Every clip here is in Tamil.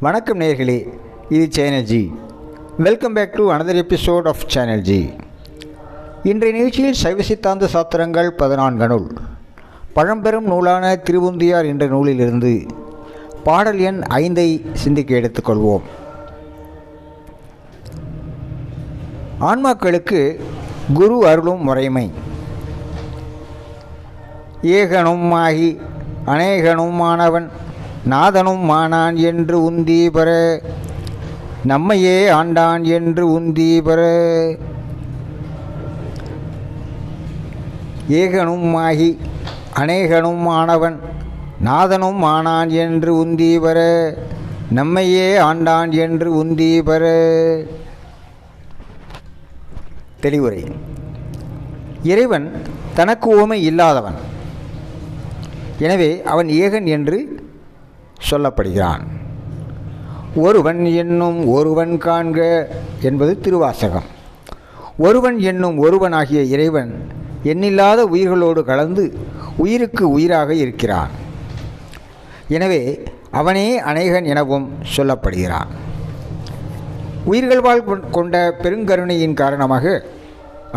வணக்கம் நேர்களே இது channel G welcome back to another episode of channel G இன்றைய நிகழ்ச்சியில் சைவ சித்தாந்த சாத்திரங்கள் பதினான்கு நூல். பழம்பெரும் நூலான திருவுந்தியார் என்ற நூலிலிருந்து பாடல் எண் ஐந்தை சிந்திக்க எடுத்துக்கொள்வோம். ஆன்மாக்களுக்கு குரு அருளும் முறைமை. ஏகனும் ஆகி அநேகனும் ஆனவன் நாதனும் ஆனான் என்று உந்தி நம்மையே ஆண்டான் என்று உந்தி ஏகனும் ஆகி அநேகனும் ஆனவன் நாதனும் ஆனான் என்று உந்தி நம்மையே ஆண்டான் என்று உந்தி தெளிவுரை. இறைவன் தனக்கு ஓமை இல்லாதவன். எனவே அவன் ஏகன் என்று சொல்லப்படுகிறான். ஒருவன் என்னும் ஒருவன் காண்க என்பது திருவாசகம். ஒருவன் என்னும் ஒருவனாகிய இறைவன் எண்ணில்லாத உயிர்களோடு கலந்து உயிருக்கு உயிராக இருக்கிறான். எனவே அவனே அநேகன் எனவும் சொல்லப்படுகிறான். உயிர்கள் வாழ் கொண்ட பெருங்கருணையின் காரணமாக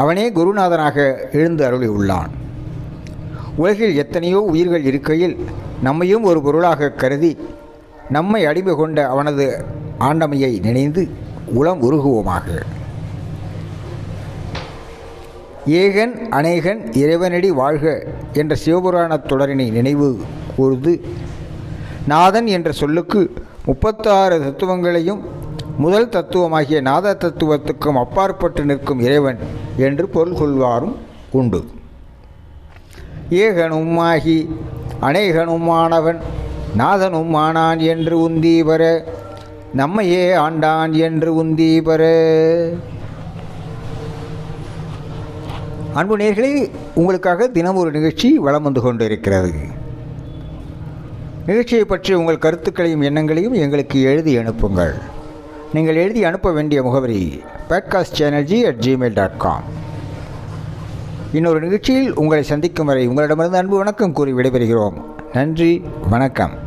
அவனே குருநாதனாக எழுந்து அருளி உள்ளான் உலகில் எத்தனையோ உயிர்கள் இருக்கையில் நம்மையும் ஒரு பொருளாக கருதி நம்மை அடிமை கொண்ட அவனது ஆண்டமையை நினைந்து உளம் உருகுவோமாக. ஏகன் அநேகன் இறைவனடி வாழ்க என்ற சிவபுராணத் தொடரினை நினைவு கூர்ந்து நாதன் என்ற சொல்லுக்கு முப்பத்தாறு தத்துவங்களையும் முதல் தத்துவமாகிய நாத தத்துவத்துக்கும் அப்பாற்பட்டு நிற்கும் இறைவன் என்று பொருள் கொள்வாரும் உண்டு. ஏகனும் ஆகி அநேகனுமானவன் நாதனும் ஆனான் என்று உந்தி நம்மையே ஆண்டான் என்று உந்தி அன்பு நேர்களே உங்களுக்காக தினம் ஒரு நிகழ்ச்சி வளம் வந்து கொண்டிருக்கிறது. நிகழ்ச்சியை பற்றி உங்கள் கருத்துக்களையும் எண்ணங்களையும் எங்களுக்கு எழுதி அனுப்புங்கள். நீங்கள் எழுதி அனுப்ப வேண்டிய முகவரி podcast channel G at Gmail dot com இன்னொரு நிகழ்ச்சியில் உங்களை சந்திக்கும் வரை உங்களிடமிருந்து அன்பு வணக்கம் கூறி விடைபெறுகிறோம். நன்றி வணக்கம்.